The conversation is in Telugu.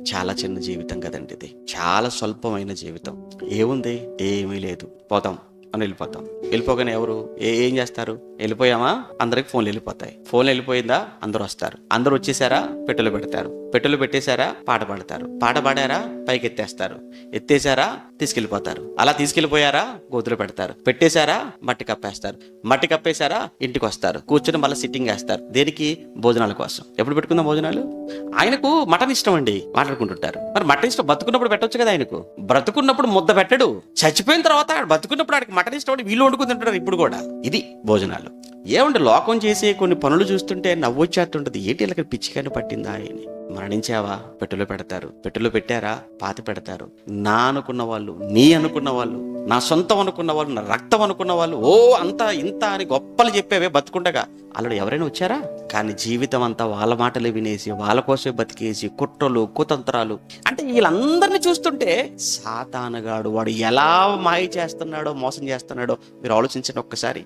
చాలా చిన్న జీవితం కదండి ఇది. చాలా స్వల్పమైన జీవితం. ఏముంది? ఏమీ లేదు. పోతాం. అని వెళ్ళిపోతాం. వెళ్ళిపోగానే ఎవరు? ఏ ఏం చేస్తారు? వెళ్ళిపోయామా? అందరికి ఫోన్లు వెళ్ళిపోతాయి. ఫోన్ వెళ్ళిపోయిందా? అందరూ వస్తారు. అందరూ వచ్చేసారా? పెట్టెలు పెడతారు. పెట్టెలు పెట్టేశారా? పాట పాడతారు. పాట పాడారా? పైకి ఎత్తేస్తారు. ఎత్తేసారా తీసుకెళ్ళిపోతారు. అలా తీసుకెళ్ళిపోయారా? గోతులు పెడతారు. పెట్టేశారా? మట్టి కప్పేస్తారు. మట్టి కప్పేశారా? ఇంటికి వస్తారు. కూర్చొని మళ్ళీ సిట్టింగ్ వేస్తారు. దేనికి? భోజనాల కోసం. ఎప్పుడు పెట్టుకుందాం భోజనాలు? ఆయనకు మటన్ ఇష్టం అండి. మాట్లాడుకుంటుంటారు. మరి మటన్ ఇష్టం? బతుకున్నప్పుడు పెట్టొచ్చు కదా ఆయనకు. బ్రతుకున్నప్పుడు ముద్ద పెట్టడు. చచ్చిపోయిన తర్వాత బతుకున్నప్పుడు ఆడికి మటన్ ఇష్టం అంటే వీళ్ళు వండుకుని తింటారు ఇప్పుడు కూడా. ఇది భోజనాలు. ఏమంటే లోకం చేసే కొన్ని పనులు చూస్తుంటే నవ్వొచ్చేస్తుంటది. ఏంటి ఇలా పిచ్చికాని పట్టిందా అని మరణించావా? పెట్టెలో పెడతారు. పెట్టెలో పెట్టారా? పాతి పెడతారు. నా అనుకున్న వాళ్ళు నీ అనుకున్న వాళ్ళు నా సొంతం అనుకున్న వాళ్ళు నా రక్తం అనుకున్న వాళ్ళు ఓ అంత ఇంత అని గొప్పలు చెప్పేవే బతుకుండగా. అల్లుడు ఎవరైనా వచ్చారా? కానీ జీవితం అంతా వాళ్ళ మాటలు వినేసి వాళ్ళ కోసమే బతికేసి కుట్రలు కుతంత్రాలు. అంటే వీళ్ళందరినీ చూస్తుంటే సాతానగాడు వాడు ఎలా మాయ చేస్తున్నాడో మోసం చేస్తున్నాడో మీరు ఆలోచించండి ఒక్కసారి.